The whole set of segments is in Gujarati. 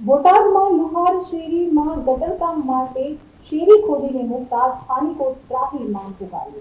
બોટાદમાં લુહાર શેરીમાં ગટરકામ માટે શેરી ખોદીને મૂકતા સ્થાનિકો ત્રાહી માંગ પુકારી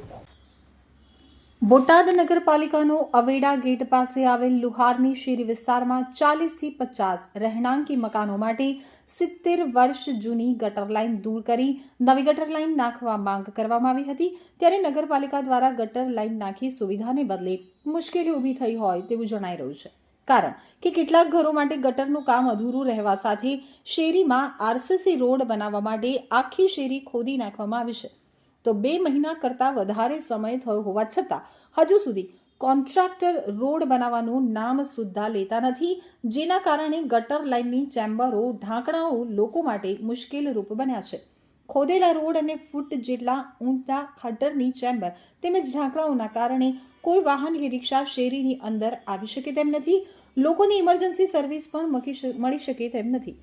બોટાદ નગરપાલિકાનો અવેડા ગેટ પાસે આવેલ લુહારની શેરી વિસ્તારમાં ચાલીસથી પચાસ રહેણાંકી મકાનો માટે સિત્તેર વર્ષ જૂની ગટર લાઇન દૂર કરી નવી ગટર લાઇન નાખવા માંગ કરવામાં આવી હતી. ત્યારે નગરપાલિકા દ્વારા ગટર લાઇન નાખી સુવિધાને બદલે મુશ્કેલી ઊભી થઈ હોય તેવું જણાઈ રહ્યું છે. કારણ કે કેટલાક ઘરો માટે ગટરનું કામ અધૂરું રહેવા સાથે શેરીમાં આરસીસી રોડ બનાવવા માટે આખી શેરી ખોદી નાખવામાં આવી છે. તો બે મહિના કરતાં વધારે સમય થયો હોવા છતાં હજુ સુધી કોન્ટ્રાક્ટર રોડ બનાવવાનું નામ સુદ્ધા લેતા નથી, જેના કારણે ગટર લાઇનની ચેમ્બરો, ઢાંકણાઓ લોકો માટે મુશ્કેલ રૂપ બન્યા છે. ખોદેલા રોડ અને ફૂટ જેટલા ઊંચા ખડરની ચેમ્બર તેમજ ઢાંકણાઓના કારણે કોઈ વાહન કે રિક્ષા શેરીની અંદર આવી શકે તેમ નથી. લોકોની ઇમરજન્સી સર્વિસ પણ મળી શકે તેમ નથી.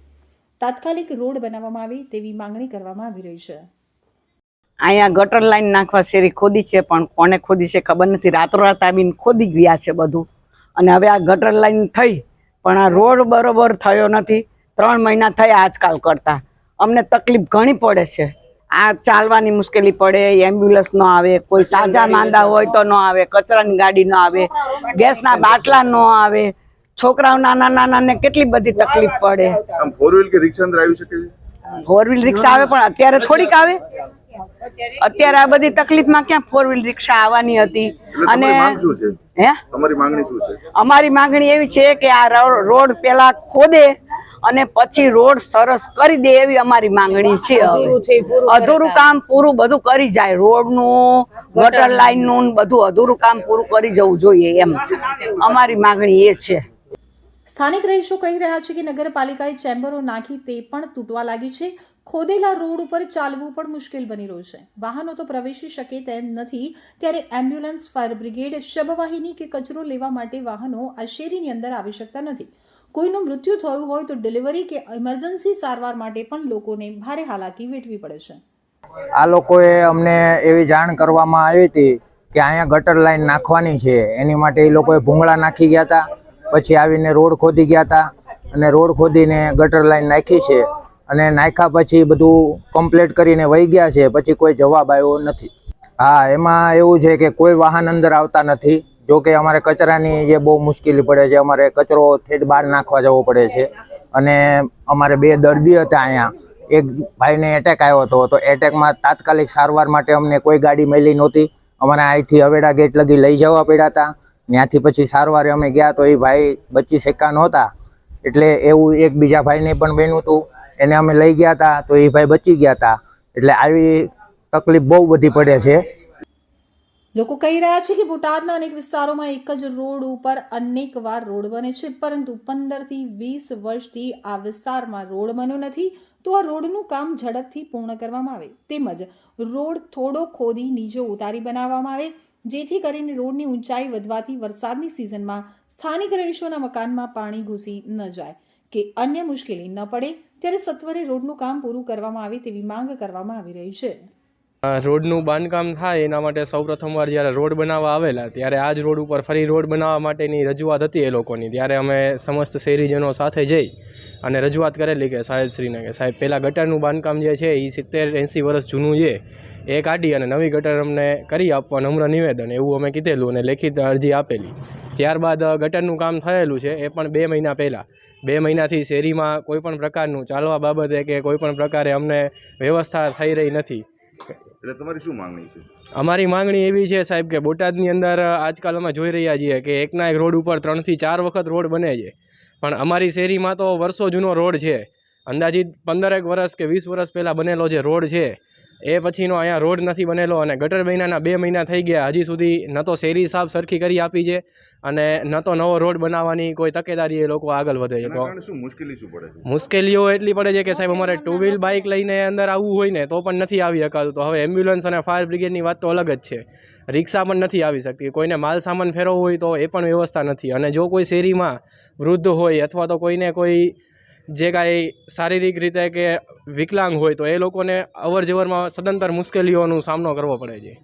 તાત્કાલિક રોડ બનાવવામાં આવે તેવી માંગણી કરવામાં આવી રહી છે. અહીંયા ગટર લાઈન નાખવા શેરી ખોદી છે, પણ કોને ખોદી છે ખબર નથી. રાતોરાત આવીને ખોદી ગયા છે બધું. અને હવે આ ગટર લાઈન થઈ, પણ આ રોડ બરોબર થયો નથી. ત્રણ મહિના થયા આજકાલ કરતા. અમને તકલીફ ઘણી પડે છે. આ ચાલવાની મુશ્કેલી પડે એમ્બ્યુલન્સ ન આવે કોઈ સાજા માંદા હોય તો ન આવે કચરાની ગાડી ન આવે ગેસના બાટલા ન આવે છોકરાઓ નાના નાના ને કેટલી બધી તકલીફ પડે. ફોર વ્હીલ કે રિક્ષા અંદર આવી શકે છે ફોર વ્હીલ રિક્ષા આવે પણ અત્યારે થોડીક આવે. અત્યારે આ બધી તકલીફમાં ક્યાં ફોર વ્હીલ રિક્ષા આવવાની હતી? અને તમારી શું હે? તમારી માંગણી શું છે? અમારી માંગણી એવી છે કે આ રોડ પેલા ખોદે અને પછી રોડ સરસ કરી દે એવી અમારી માંગણી છે અધૂરું કામ પૂરું બધું કરી જાય રોડનું ગટર લાઈનનું નું બધું અધૂરું કામ પૂરું કરી જવું જોઈએ એમ. અમારી માંગણી એ છે. સ્થાનિક રહીશો કહી રહ્યા છે કે નગરપાલિકાએ ચેમ્બરો નાખી તે પણ તૂટવા લાગી છે. ખોદેલા રોડ ઉપર ચાલવું પણ મુશ્કેલ બની રહ્યું છે. વાહનો તો પ્રવેશી શકે તેમ નથી. ત્યારે એમ્બ્યુલન્સ ફાયર બ્રિગેડ શબવાહિની કે કચરો લેવા માટે વાહનો આ શેરીની અંદર આવી શકતા નથી. કોઈનું મૃત્યુ થયું હોય તો ડિલિવરી કે ઇમરજન્સી સારવાર માટે પણ લોકોને ભારે હાલાકી વેઠવી પડે છે. આ લોકોએ અમને એવી જાણ કરવામાં આવી હતી કે અહીંયા ગટર લાઈન નાખવાની છે. એની માટે એ લોકોએ ભૂંગળા નાખી ગયા હતા, પછી આવીને રોડ ખોદી ગયા હતા અને રોડ ખોદીને ગટર લાઈન નાખી છે અને નાખ્યા પછી બધું કમ્પ્લીટ કરીને વહી ગયા છે. પછી કોઈ જવાબ આવ્યો નથી. હા, એમાં એવું છે કે કોઈ વાહન અંદર આવતા નથી. જો કે અમારે કચરાની જે બહુ મુશ્કેલી પડે છે, અમારે કચરો ઠેઠ બહાર નાખવા જવો પડે છે. અને અમારે બે દર્દી હતા અહીંયા. એક ભાઈને એટેક આવ્યો હતો. તો એટેકમાં તાત્કાલિક સારવાર માટે અમને કોઈ ગાડી મળી નહોતી. અમારે અહીંથી હવેડા ગેટ લગી લઈ જવા પડ્યા હતા. ત્યાંથી પછી સારવારે અમે ગયા તો એ ભાઈ બચી શક્યા નહોતા. એટલે એવું એક બીજા ભાઈને પણ બન્યું હતું. એને અમે લઈ ગયા હતા તો એ ભાઈ બચી ગયા હતા. એટલે આવી તકલીફ બહુ બધી પડે છે. લોકો કહી રહ્યા છે કે બોટાદના અનેક વિસ્તારોમાં એક જ રોડ ઉપર અનેક વાર રોડ બને છે, પરંતુ પંદરથી વીસ વર્ષથી આ વિસ્તારમાં રોડ બન્યો નથી, તો આ રોડનું કામ ઝડપથી પૂર્ણ કરવામાં આવે. તેમજ રોડ થોડો ખોદી નીચે ઉતારી બનાવવામાં આવે, જેથી કરીને રોડની ઊંચાઈ વધવાથી વરસાદની સિઝનમાં સ્થાનિક રહીશોના મકાનમાં પાણી ઘૂસી ન જાય. કે અન્ય મુશ્કેલી ન પડે, ત્યારે સત્વરે રોડનું કામ પૂરું કરવામાં આવે તેવી માંગ કરવામાં આવી રહી છે. રોડનું બાંધકામ થાય એના માટે સૌપ્રથમવાર જ્યારે રોડ બનાવવા આવેલા, ત્યારે આ જ રોડ ઉપર ફરી રોડ બનાવવા માટેની રજૂઆત હતી એ લોકોની. ત્યારે અમે સમસ્ત શહેરીજનો સાથે જઈ અને રજૂઆત કરેલી કે સાહેબશ્રીને કે સાહેબ પહેલાં ગટરનું બાંધકામ જે છે એ સિત્તેર એંસી વર્ષ જૂનું છે. એ કાઢી અને નવી ગટર અમને કરી આપવા નમ્ર નિવેદન એવું અમે કીધેલું અને લેખિત અરજી આપેલી. ત્યારબાદ ગટરનું કામ થયેલું છે એ પણ બે મહિના પહેલાં. બે મહિનાથી શેરીમાં કોઈપણ પ્રકારનું ચાલવા બાબતે કે કોઈ પણ પ્રકારે અમને વ્યવસ્થા થઈ રહી નથી. એટલે તમારી શું માંગણી છે? અમારી માંગણી એવી છે સાહેબ કે બોટાદની અંદર આજકાલ અમે જોઈ રહ્યા છીએ કે એકના એક રોડ ઉપર ત્રણથી ચાર વખત રોડ બને છે. પણ અમારી શેરીમાં તો વર્ષો જૂનો રોડ છે. અંદાજિત પંદરેક વર્ષ કે વીસ વર્ષ પહેલાં બનેલો જે રોડ છે એ પછીનો અહીંયા રોડ નથી બનેલો અને ગટર મહિનાના બે મહિના થઈ ગયા. હજી સુધી ન તો શેરી સાફ સરખી કરી આપી છે અને ન તો નવો રોડ બનાવવાની કોઈ તકેદારી એ લોકો આગળ વધે છે. તો શું મુશ્કેલી શું પડે મુશ્કેલીઓ એટલી પડે છે કે સાહેબ અમારે ટુ વ્હીલ બાઇક લઈને અંદર આવવું હોય ને તો પણ નથી આવી શકાતું. તો હવે એમ્બ્યુલન્સ અને ફાયર બ્રિગેડની વાત તો અલગ જ છે. રિક્ષા પણ નથી આવી શકતી. કોઈને માલ સામાન ફેરવવો હોય તો એ પણ વ્યવસ્થા નથી. અને જો કોઈ શેરીમાં વૃદ્ધ હોય અથવા તો કોઈને કોઈ જે કાંઈ શારીરિક રીતે કે વિકલાંગ હોય તો એ લોકોને અવર જવરમાં સદંતર મુશ્કેલીઓનો સામનો કરવો પડે છે.